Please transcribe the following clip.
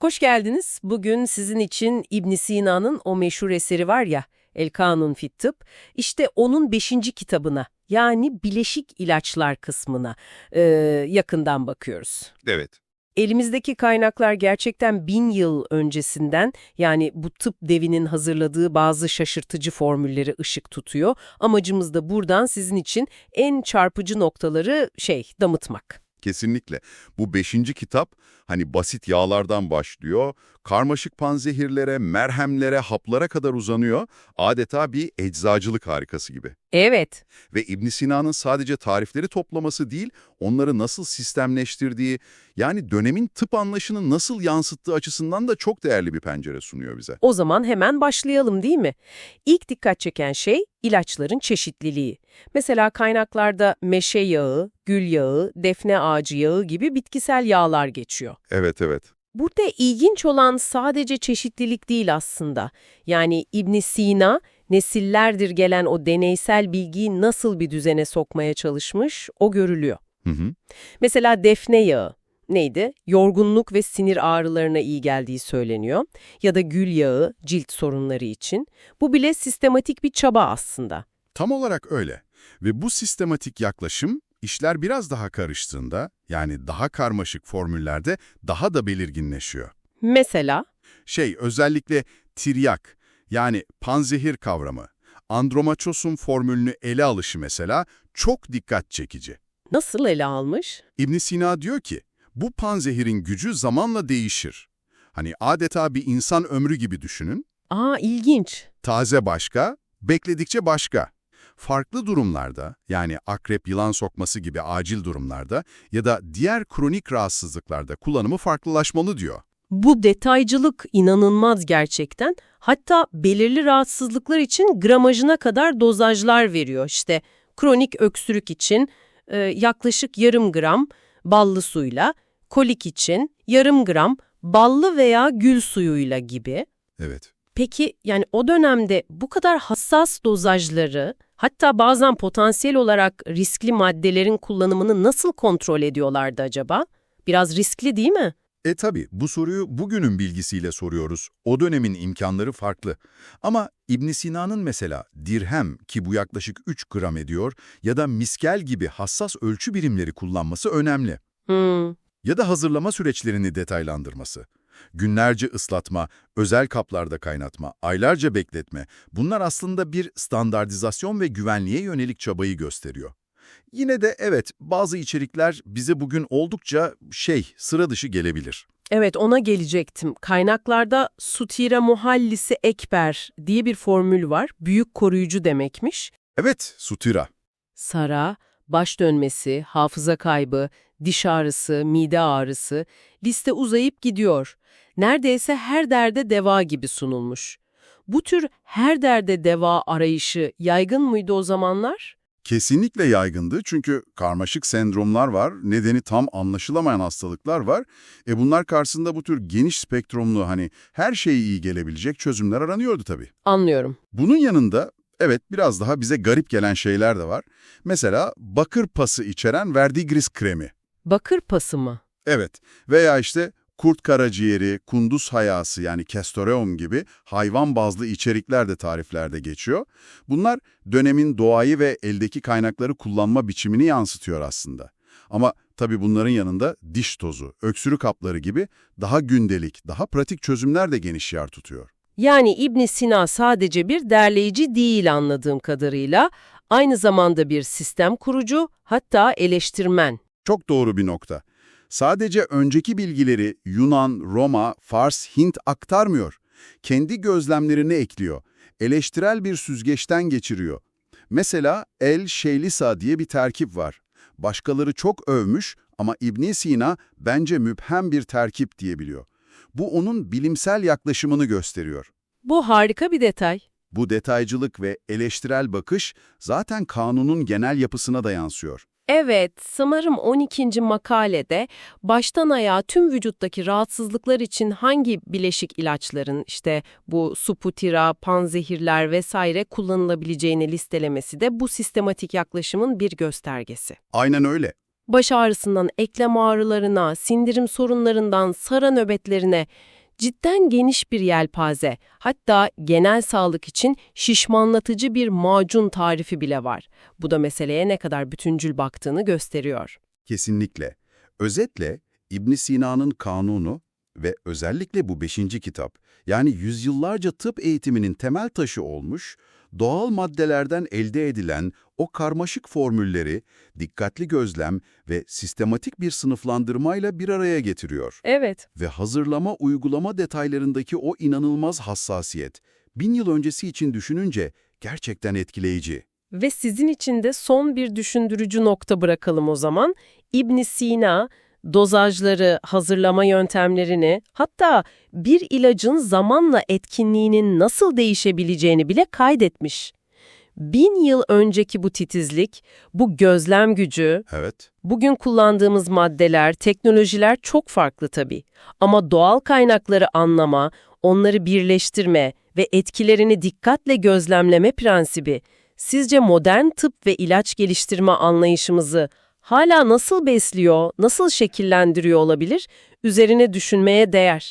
Hoş geldiniz. Bugün sizin için İbn Sina'nın o meşhur eseri var ya, El Kanun fit Tıp, işte onun beşinci kitabına, yani bileşik ilaçlar kısmına e, yakından bakıyoruz. Evet. Elimizdeki kaynaklar gerçekten bin yıl öncesinden yani bu tıp devinin hazırladığı bazı şaşırtıcı formülleri ışık tutuyor. Amacımız da buradan sizin için en çarpıcı noktaları şey damıtmak. Kesinlikle. Bu beşinci kitap hani basit yağlardan başlıyor, karmaşık panzehirlere, merhemlere, haplara kadar uzanıyor. Adeta bir eczacılık harikası gibi. Evet, Ve İbn Sina'nın sadece tarifleri toplaması değil, onları nasıl sistemleştirdiği, yani dönemin tıp anlayışını nasıl yansıttığı açısından da çok değerli bir pencere sunuyor bize. o zaman hemen başlayalım değil mi? İlk dikkat çeken şey ilaçların çeşitliliği. Mesela kaynaklarda meşe yağı, gül yağı, defne ağacı yağı gibi bitkisel yağlar geçiyor. Evet, evet. Burada ilginç olan sadece çeşitlilik değil aslında. Yani İbn Sina nesillerdir gelen o deneysel bilgiyi nasıl bir düzene sokmaya çalışmış o görülüyor. Hı hı. Mesela defne yağı neydi? Yorgunluk ve sinir ağrılarına iyi geldiği söyleniyor. Ya da gül yağı cilt sorunları için. Bu bile sistematik bir çaba aslında. Tam olarak öyle. Ve bu sistematik yaklaşım işler biraz daha karıştığında, yani daha karmaşık formüllerde daha da belirginleşiyor. Mesela Şey, özellikle tiryak, yani panzehir kavramı, andromaçosun formülünü ele alışı mesela çok dikkat çekici. nasıl ele almış? ibn Sina diyor ki, bu panzehirin gücü zamanla değişir. Hani adeta bir insan ömrü gibi düşünün. Aa ilginç. Taze başka, bekledikçe başka. Farklı durumlarda, yani akrep yılan sokması gibi acil durumlarda ya da diğer kronik rahatsızlıklarda kullanımı farklılaşmalı diyor. Bu detaycılık inanılmaz gerçekten. Hatta belirli rahatsızlıklar için gramajına kadar dozajlar veriyor. İşte kronik öksürük için e, yaklaşık yarım gram ballı suyla, kolik için yarım gram ballı veya gül suyuyla gibi. Evet. Peki yani o dönemde bu kadar hassas dozajları, hatta bazen potansiyel olarak riskli maddelerin kullanımını nasıl kontrol ediyorlardı acaba? Biraz riskli değil mi? E tabi bu soruyu bugünün bilgisiyle soruyoruz. O dönemin imkanları farklı. Ama ibn Sina'nın mesela dirhem ki bu yaklaşık 3 gram ediyor ya da miskel gibi hassas ölçü birimleri kullanması önemli. Hmm. Ya da hazırlama süreçlerini detaylandırması. Günlerce ıslatma, özel kaplarda kaynatma, aylarca bekletme bunlar aslında bir standartizasyon ve güvenliğe yönelik çabayı gösteriyor. Yine de evet bazı içerikler bize bugün oldukça şey sıra dışı gelebilir. Evet ona gelecektim. Kaynaklarda sutira muhallisi ekber diye bir formül var. Büyük koruyucu demekmiş. Evet sutira. Sara, baş dönmesi, hafıza kaybı, diş ağrısı, mide ağrısı liste uzayıp gidiyor. Neredeyse her derde deva gibi sunulmuş. Bu tür her derde deva arayışı yaygın mıydı o zamanlar? Kesinlikle yaygındı çünkü karmaşık sendromlar var, nedeni tam anlaşılamayan hastalıklar var. E bunlar karşısında bu tür geniş spektrumlu hani her şeye iyi gelebilecek çözümler aranıyordu tabii. Anlıyorum. Bunun yanında evet biraz daha bize garip gelen şeyler de var. Mesela bakır pası içeren verdigris kremi. Bakır pası mı? Evet veya işte kurt karaciğeri, kunduz hayası yani kestoreum gibi hayvan bazlı içerikler de tariflerde geçiyor. Bunlar dönemin doğayı ve eldeki kaynakları kullanma biçimini yansıtıyor aslında. Ama tabii bunların yanında diş tozu, öksürük hapları gibi daha gündelik, daha pratik çözümler de geniş yer tutuyor. Yani İbn Sina sadece bir derleyici değil anladığım kadarıyla, aynı zamanda bir sistem kurucu, hatta eleştirmen. Çok doğru bir nokta. Sadece önceki bilgileri Yunan, Roma, Fars, Hint aktarmıyor. Kendi gözlemlerini ekliyor. Eleştirel bir süzgeçten geçiriyor. Mesela El-Şeylisa diye bir terkip var. Başkaları çok övmüş ama ibn Sina bence müphem bir terkip diyebiliyor. Bu onun bilimsel yaklaşımını gösteriyor. Bu harika bir detay. Bu detaycılık ve eleştirel bakış zaten kanunun genel yapısına da yansıyor. Evet, sanırım 12. makalede baştan ayağa tüm vücuttaki rahatsızlıklar için hangi bileşik ilaçların işte bu suputira, panzehirler vesaire kullanılabileceğini listelemesi de bu sistematik yaklaşımın bir göstergesi. Aynen öyle. Baş ağrısından eklem ağrılarına, sindirim sorunlarından sara nöbetlerine cidden geniş bir yelpaze. Hatta genel sağlık için şişmanlatıcı bir macun tarifi bile var. Bu da meseleye ne kadar bütüncül baktığını gösteriyor. Kesinlikle. Özetle İbn Sina'nın kanunu ve özellikle bu beşinci kitap, yani yüzyıllarca tıp eğitiminin temel taşı olmuş, doğal maddelerden elde edilen o karmaşık formülleri dikkatli gözlem ve sistematik bir sınıflandırmayla bir araya getiriyor. Evet. Ve hazırlama uygulama detaylarındaki o inanılmaz hassasiyet, bin yıl öncesi için düşününce gerçekten etkileyici. Ve sizin için de son bir düşündürücü nokta bırakalım o zaman. ibn Sina, dozajları, hazırlama yöntemlerini, hatta bir ilacın zamanla etkinliğinin nasıl değişebileceğini bile kaydetmiş. Bin yıl önceki bu titizlik, bu gözlem gücü, Evet. bugün kullandığımız maddeler, teknolojiler çok farklı tabii. Ama doğal kaynakları anlama, onları birleştirme ve etkilerini dikkatle gözlemleme prensibi, sizce modern tıp ve ilaç geliştirme anlayışımızı hala nasıl besliyor, nasıl şekillendiriyor olabilir? Üzerine düşünmeye değer.